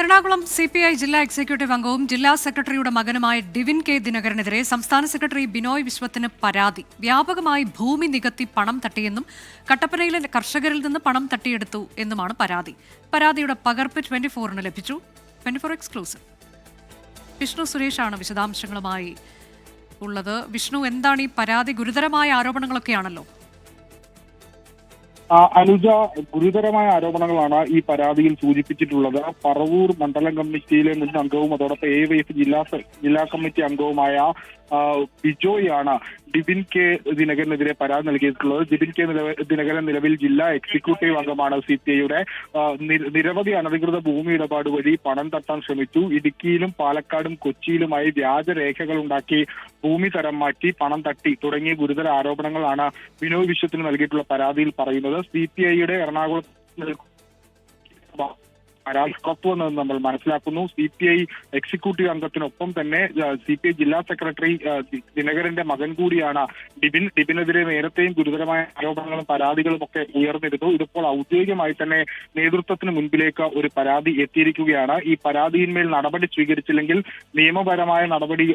Ernakulam C P I ജില്ലാ executive അംഗവും ജില്ലാ സെക്രട്ടറിയുടെ മകനുമായ ഡിവിൻ കെ ദിനകരനെതിരെ സംസ്ഥാന സെക്രട്ടറി ബിനോയ് വിശ്വത്തിന് പരാതി. വ്യാപകമായി ഭൂമി നികത്തി പണം തട്ടിയെന്നും കട്ടപ്പനയിലെ കർഷകരിൽ നിന്ന് പണം തട്ടിയെടുത്തു എന്നുമാണ് പരാതി. പരാതിയുടെ പകർപ്പ് ട്വന്റി ഫോറിന് ലഭിച്ചു. Twenty four exclusive. വിഷ്ണു സുരേഷാണ് വിശദാംശങ്ങളുമായി ഉള്ളത്. വിഷ്ണു എന്താണ് ഈ പരാതി? ഗുരുതരമായ ആരോപണങ്ങളൊക്കെയാണല്ലോ. അനുജ ഗുരുതരമായ ആരോപണങ്ങളാണ് ഈ പരാതിയിൽ സൂചിപ്പിച്ചിട്ടുള്ളത്. പറവൂർ മണ്ഡലം കമ്മിറ്റിയിലെ മുൻ അംഗവും അതോടൊപ്പം എ വൈ എഫ് ജില്ലാ ജില്ലാ കമ്മിറ്റി അംഗവുമായ ബിജോയാണ് ഡിബിൻ കെ ദിനകരനെതിരെ പരാതി നൽകിയിട്ടുള്ളത്. ഡിബിൻ കെ ദിനകരൻ നിലവിൽ ജില്ലാ എക്സിക്യൂട്ടീവ് അംഗമാണ് സി പി ഐയുടെ. നിരവധി അനധികൃത ഭൂമി ഇടപാട് വഴി പണം തട്ടാൻ ശ്രമിച്ചു. ഇടുക്കിയിലും പാലക്കാടും കൊച്ചിയിലുമായി വ്യാജരേഖകൾ ഉണ്ടാക്കി ഭൂമി തരം മാറ്റി പണം തട്ടി തുടങ്ങിയ ഗുരുതര ആരോപണങ്ങളാണ് ബിനോയ് വിശ്വത്തിന് നൽകിയിട്ടുള്ള പരാതിയിൽ പറയുന്നത്. സി പി ഐയുടെ എറണാകുളത്ത് പുറത്തുവന്നതെന്ന് നമ്മൾ മനസ്സിലാക്കുന്നു. സി പി ഐ എക്സിക്യൂട്ടീവ് അംഗത്തിനൊപ്പം തന്നെ സി പി ഐ ജില്ലാ സെക്രട്ടറി ദിനകരന്റെ മകൻ കൂടിയാണ് ഡിബിൻ. ഡിബിനെതിരെ നേരത്തെയും ഗുരുതരമായ ആരോപണങ്ങളും പരാതികളും ഒക്കെ ഉയർന്നിരുന്നു. ഇതിപ്പോൾ ഔദ്യോഗികമായി തന്നെ നേതൃത്വത്തിന് മുൻപിലേക്ക് ഒരു പരാതി എത്തിയിരിക്കുകയാണ്. ഈ പരാതിയിന്മേൽ നടപടി സ്വീകരിച്ചില്ലെങ്കിൽ നിയമപരമായ നടപടി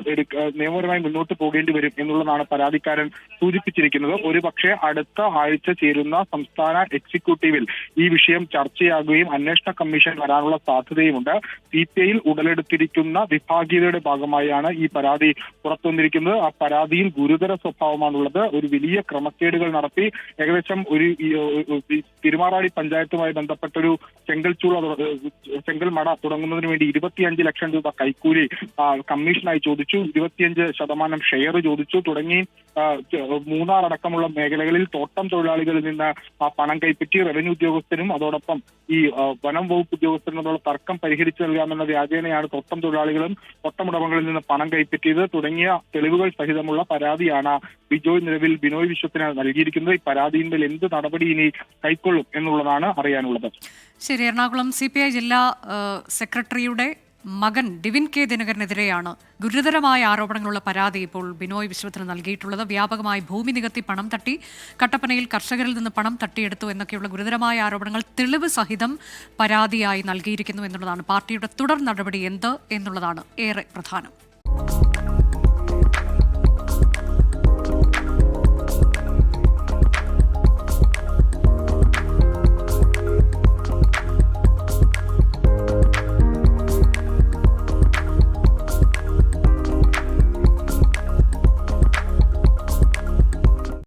നിയമപരമായി മുന്നോട്ട് പോകേണ്ടി വരും എന്നുള്ളതാണ് പരാതിക്കാരൻ സൂചിപ്പിച്ചിരിക്കുന്നത്. ഒരുപക്ഷെ അടുത്ത ആഴ്ച ചേരുന്ന സംസ്ഥാന എക്സിക്യൂട്ടീവിൽ ഈ വിഷയം ചർച്ചയാകുകയും അന്വേഷണ കമ്മീഷൻ വരാനുള്ള സാധ്യതയുമുണ്ട്. സി പി ഐയിൽ ഉടലെടുത്തിരിക്കുന്ന വിഭാഗീയതയുടെ ഭാഗമായാണ് ഈ പരാതി പുറത്തുവന്നിരിക്കുന്നത്. ആ പരാതിയിൽ ഗുരുതര സ്വഭാവമാണുള്ളത്. ഒരു വലിയ ക്രമക്കേടുകൾ നടത്തി ഏകദേശം ഒരു തിരുമാറാടി പഞ്ചായത്തുമായി ബന്ധപ്പെട്ടൊരു ചെങ്കൽച്ചൂള ചെങ്കൽ മട തുടങ്ങുന്നതിന് വേണ്ടി ഇരുപത്തിയഞ്ച് ലക്ഷം രൂപ കൈക്കൂലി കമ്മീഷനായി ചോദിച്ചു. ഇരുപത്തിയഞ്ച് ശതമാനം ഷെയർ ചോദിച്ചു. തുടങ്ങി മൂന്നാർ അടക്കമുള്ള മേഖലകളിൽ തോട്ടം തൊഴിലാളികളിൽ നിന്ന് പണം കൈപ്പറ്റി റവന്യൂ ഉദ്യോഗസ്ഥരും അതോടൊപ്പം ഈ വനം വകുപ്പ് ഉദ്യോഗസ്ഥരും തമ്മിലുള്ള തർക്കം പരിഹരിച്ചു നൽകാമെന്ന വ്യാജേനയാണ് തോട്ടം തൊഴിലാളികളും തോട്ടമുടമകളിൽ നിന്ന് പണം കൈപ്പറ്റിയത്. തുടങ്ങിയ തെളിവുകൾ സഹിതമുള്ള പരാതിയാണ് ബിജോയ് നിലവിൽ ബിനോയ് വിശ്വത്തിന് നൽകിയിരിക്കുന്നത്. ഈ പരാതിയിന്മേൽ എന്ത് നടപടി ഇനി കൈക്കൊള്ളും എന്നുള്ളതാണ് അറിയാനുള്ളത്. ശരി എറണാകുളം സി പി ഐ ജില്ലാ സെക്രട്ടറിയുടെ മകൻ ഡിവിൻ കെ ദിനകരനെതിരെയാണ് ഗുരുതരമായ ആരോപണങ്ങളുള്ള പരാതി ഇപ്പോൾ ബിനോയ് വിശ്വത്തിന് നൽകിയിട്ടുള്ളത്. വ്യാപകമായി ഭൂമി നികത്തി പണം തട്ടി കട്ടപ്പനയിൽ കർഷകരിൽ നിന്ന് പണം തട്ടിയെടുത്തു എന്നൊക്കെയുള്ള ഗുരുതരമായ ആരോപണങ്ങൾ തെളിവ് സഹിതം പരാതിയായി നൽകിയിരിക്കുന്നു എന്നുള്ളതാണ്. പാർട്ടിയുടെ തുടർ നടപടി എന്ത് എന്നുള്ളതാണ് ഏറെ പ്രധാനം.